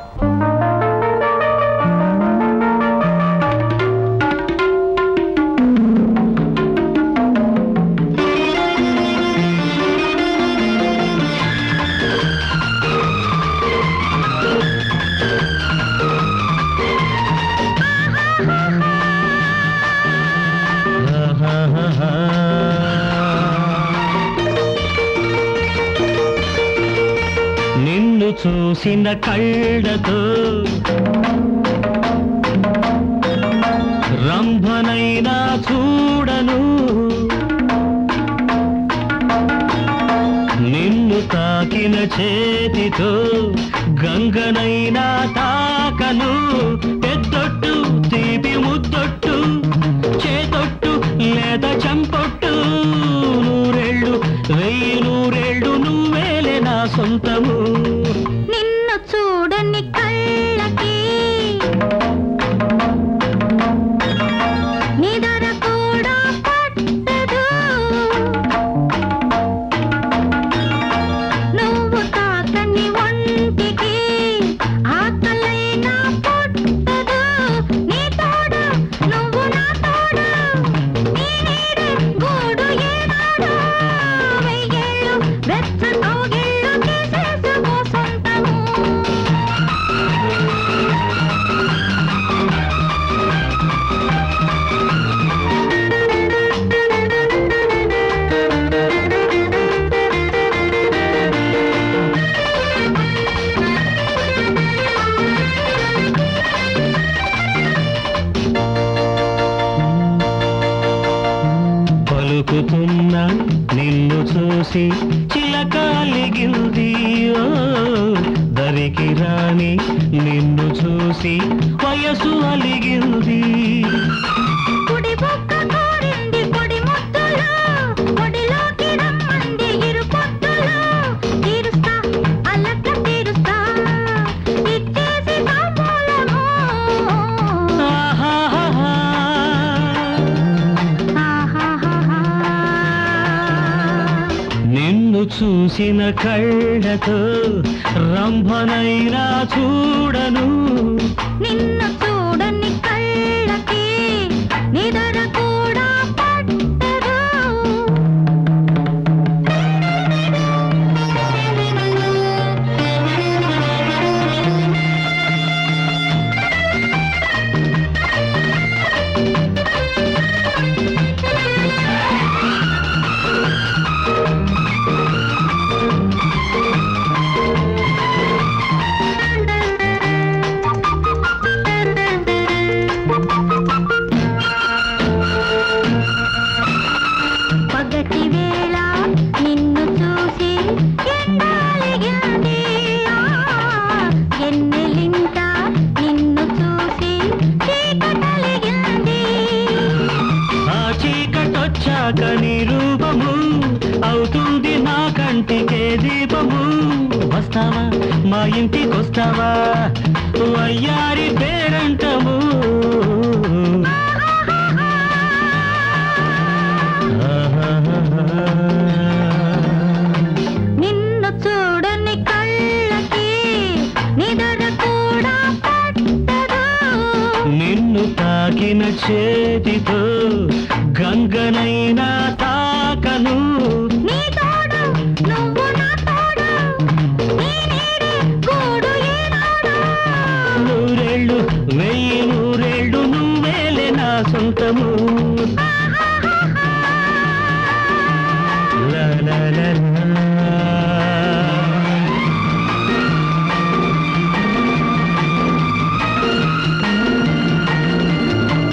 నిన్ను చూసిన కళ్ళతో రంభనైనా చూడను. నిన్ను తాకిన చేతితో గంగనైనా తాకను. పెద్దొట్టు తీపి ముద్దొట్టు సొంతము. నిన్ను చూసి చిలకాలిగింది. దరికి రాని నిన్ను చూసి వయసు అలిగింది. చూసిన కళ్ళతో రంభనైనా చూడను. నిన్ను చీకటొచ్చాక నీ రూపము అవుతుంది నా కంటికే దీపము. వస్తావా? మా ఇంటికొస్తావా? పేరంటము. కూడా పట్టదు. నిన్ను తాకిన చేతితో గంగనైనా తాకను. నూరేళ్ళు వెయ్యి నూరేళ్ళు నువ్వేలే నా సొంతము.